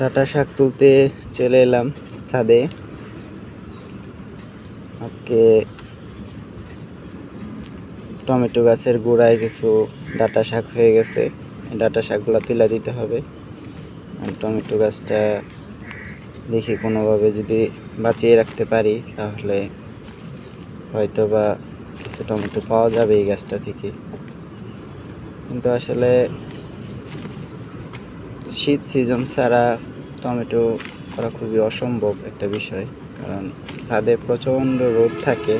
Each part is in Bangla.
ডাটা শাক তুলতে চলে এলাম ছাদে। আজকে টমেটো গাছের গোড়ায় কিছু ডাটা শাক হয়ে গেছে। ডাটা শাকগুলো তুলে দিতে হবে। আর টমেটো গাছটা দেখি কোনোভাবে যদি বাঁচিয়ে রাখতে পারি, তাহলে হয়তো বা কিছু টমেটো পাওয়া যাবে এই গাছটা থেকে। কিন্তু আসলে শীত সিজন ছাড়া টমেটো করা খুবই অসম্ভব একটা বিষয়। কারণ ছাদে প্রচণ্ড রোদ থাকে,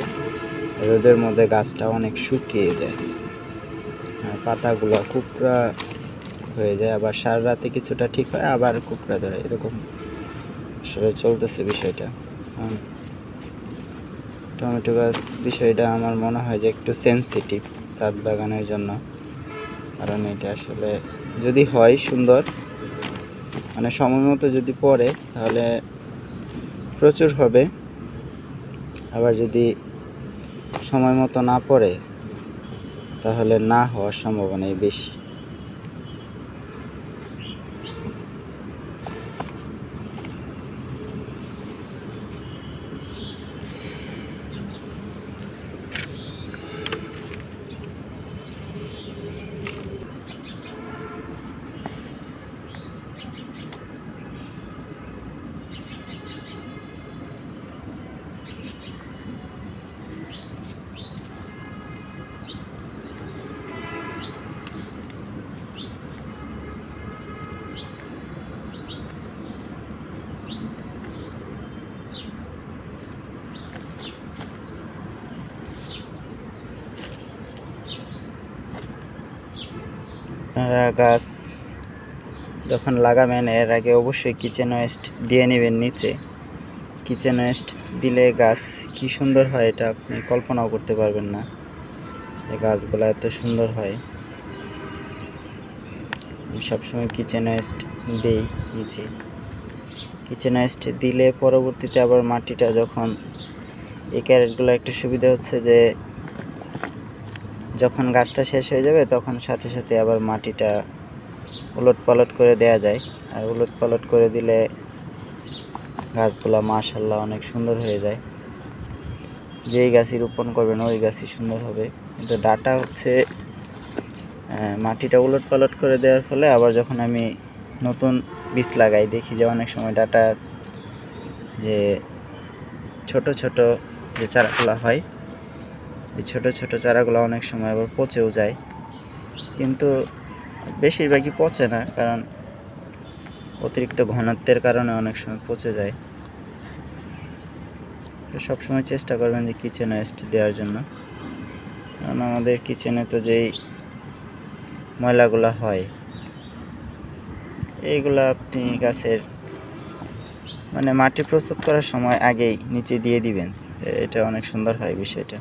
রোদের মধ্যে গাছটা অনেক শুকিয়ে যায়। পাতাগুলো কুকড়া হয়ে যায়, আবার সারা রাতে কিছুটা ঠিক হয়, আবার কুকড়া ধরে। এরকম আসলে চলতেছে বিষয়টা। টমেটো গাছ বিষয়টা আমার মনে হয় যে একটু সেন্সিটিভ ছাদ বাগানের জন্য। কারণ এটা আসলে যদি হয় সুন্দর মানে সময় মতো যদি পড়ে, তাহলে প্রচুর হবে। আবার যদি সময় মতো না পড়ে, তাহলে না হওয়ার সম্ভাবনাই বেশি। আপনারা গাছ যখন লাগাবেন এর আগে অবশ্যই কিচেন ওয়েস্ট দিয়ে নেবেন নিচে। কিচেন ওয়েস্ট দিলে গাছ কি সুন্দর হয় এটা আপনি কল্পনাও করতে পারবেন না। এই গাছগুলো এত সুন্দর হয়। আমি সবসময় কিচেন ওয়েস্ট দিই নিচে কিচেন ওয়েস্ট দিলে পরবর্তীতে আবার মাটিটা যখন এই ক্যারেটগুলো একটা সুবিধা হচ্ছে যে, যখন গাছটা শেষ হয়ে যাবে তখন সাথে সাথে আবার মাটিটা উলট পালট করে দেয়া যায়। আর উলট পালট করে দিলে গাছগুলো মাশাল্লাহ অনেক সুন্দর হয়ে যায়। যেই গাছই রোপণ করবেন, ওই গাছই সুন্দর হবে। কিন্তু ডাটা হচ্ছে মাটিটা উলট পালট করে দেওয়ার ফলে আবার যখন আমি নতুন বীজ লাগাই, দেখি যে অনেক সময় ডাটার যে ছোট ছোট যে চারাগুলো হয়, এই ছোট ছোট চারাগুলো অনেক সময় আবার পচেও যায়। কিন্তু বেশিরভাগই পচে না, কারণ অতিরিক্ত ঘনত্বের কারণে অনেক সময় পচে যায়। সবসময় চেষ্টা করবেন যে কিচেন ওয়েস্ট দেওয়ার জন্য। কারণ আমাদের কিচেনে তো যেই ময়লাগুলো হয়, এইগুলো আপনি গাছের মানে মাটি প্রস্তুত করার সময় আগেই নিচে দিয়ে দিবেন। এটা অনেক সুন্দর হয় বিষয়টা।